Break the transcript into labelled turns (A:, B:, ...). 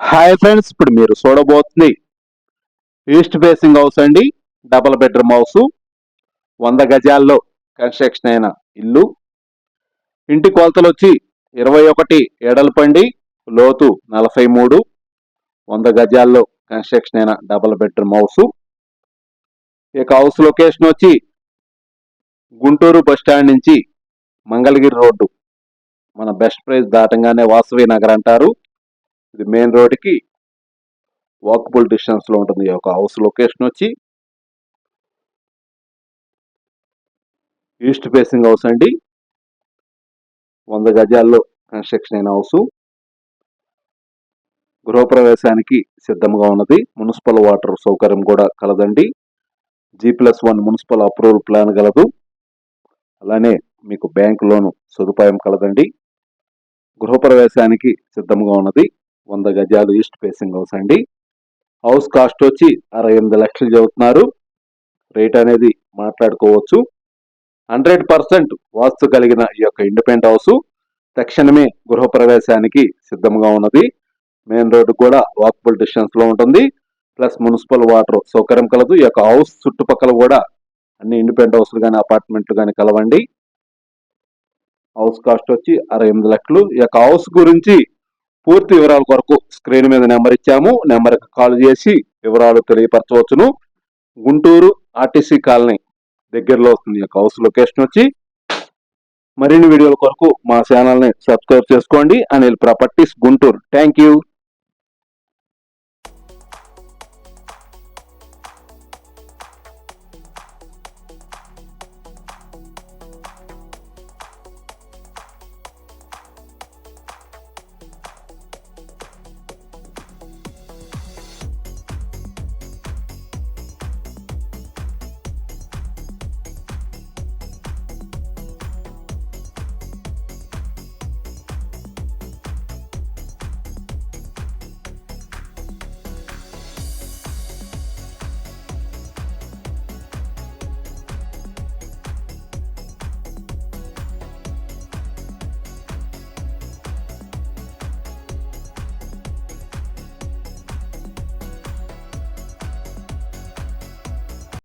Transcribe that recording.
A: Hi friends ఇప్పుడు మీరు చూడబోతుంది ఈస్ట్ ఫేసింగ్ హౌస్ అండి. Double bedroom house. వంద గజాల్లో కన్స్ట్రక్షన్ అయిన ఇల్లు. ఇంటి కొలతలు వచ్చి ఇరవై ఒకటి ఎడల్పండి లోతు నలభై మూడు. వంద గజాల్లో కన్స్ట్రక్షన్ అయిన డబల్ బెడ్రూమ్ హౌస్. ఇక హౌస్ లొకేషన్ వచ్చి గుంటూరు బస్ స్టాండ్ నుంచి మంగళగిరి రోడ్డు. మన బెస్ట్ ప్రైస్ దాటంగానే వాసవి నగర్ అంటారు. ఇది మెయిన్ రోడ్కి వాకబుల్ డిస్టెన్స్లో ఉంటుంది. ఈ యొక్క హౌస్ లొకేషన్ వచ్చి ఈస్ట్ ఫేసింగ్ హౌస్ అండి. వంద గజాల్లో కన్స్ట్రక్షన్ అయిన హౌస్. గృహప్రవేశానికి సిద్ధంగా ఉన్నది. మున్సిపల్ వాటర్ సౌకర్యం కూడా కలదండి. G plus one municipal approval plan కలదు అలానే మీకు బ్యాంక్ లోను సదుపాయం కలదండి. గృహప్రవేశానికి సిద్ధంగా ఉన్నది. వంద గజాలు ఈస్ట్ ఫేసింగ్ హౌస్ అండి. హౌస్ కాస్ట్ వచ్చి అరవై ఎనిమిది లక్షలు చదువుతున్నారు రేట్ అనేది మాట్లాడుకోవచ్చు. హండ్రెడ్ పర్సెంట్ వాస్తు కలిగిన ఈ యొక్క ఇండిపెండెంట్ హౌస్ తక్షణమే గృహప్రవేశానికి సిద్ధంగా ఉన్నది. మెయిన్ రోడ్డు కూడా వాకబుల్ డిస్టెన్స్లో ఉంటుంది. ప్లస్ మున్సిపల్ వాటర్ సౌకర్యం కలదు. ఈ యొక్క హౌస్ చుట్టుపక్కల కూడా అన్ని ఇండిపెండెంట్ హౌస్లు కానీ అపార్ట్మెంట్లు కానీ కలవండి. హౌస్ కాస్ట్ వచ్చి అరవై ఎనిమిది లక్షలు. ఈ యొక్క హౌస్ గురించి పూర్తి వివరాల కొరకు స్క్రీన్ మీద నెంబర్ ఇచ్చాము. నెంబర్కి కాల్ చేసి వివరాలు తెలియపరచవచ్చును. గుంటూరు ఆర్టీసీ కాలనీ దగ్గరలో వస్తుంది యొక్క హౌస్ లొకేషన్ వచ్చి. మరిన్ని వీడియోల కొరకు మా ఛానల్ని సబ్స్క్రైబ్ చేసుకోండి. Anil properties Guntur. Thank you